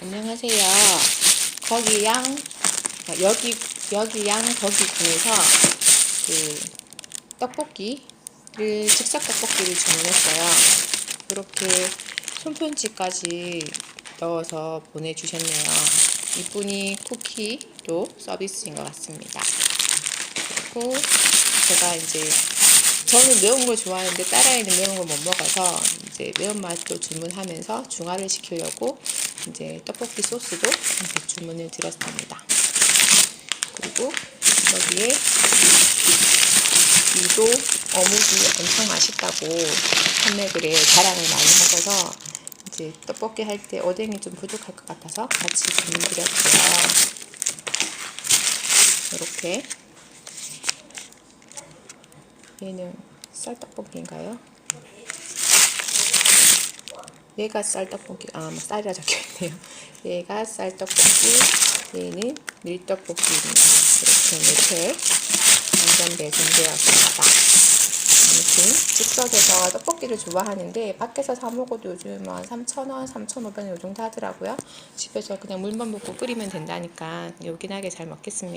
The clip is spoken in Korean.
안녕하세요. 거기 양 아, 여기 여기 양 거기 군에서 그 떡볶이를 즉석 떡볶이를 주문했어요. 이렇게 손편지까지 넣어서 보내주셨네요. 이분이 쿠키도 서비스인 것 같습니다. 그리고 제가 이제 저는 매운 걸 좋아하는데 딸아이는 매운 걸 못 먹어서 이제 매운맛도 주문하면서 중화를 시키려고 이제 떡볶이 소스도 이제 주문을 드렸습니다. 그리고 여기에 이도 어묵이 엄청 맛있다고 판매글에 자랑을 많이 하셔서 이제 떡볶이 할때 오뎅이 좀 부족할 것 같아서 같이 주문 드렸고요. 이렇게 얘는 쌀떡볶이인가요? 얘가 쌀떡볶이, 아, 뭐 쌀이라 적혀있네요. 얘가 쌀떡볶이, 얘는 밀떡볶이입니다. 이렇게 네팩 완전 배송되었습니다. 아무튼 즉석에서 떡볶이를 좋아하는데 밖에서 사 먹어도 요즘 한 3,000원, 3,500원 요 정도 하더라고요. 집에서 그냥 물만 붓고 끓이면 된다니까 요긴하게 잘 먹겠습니다.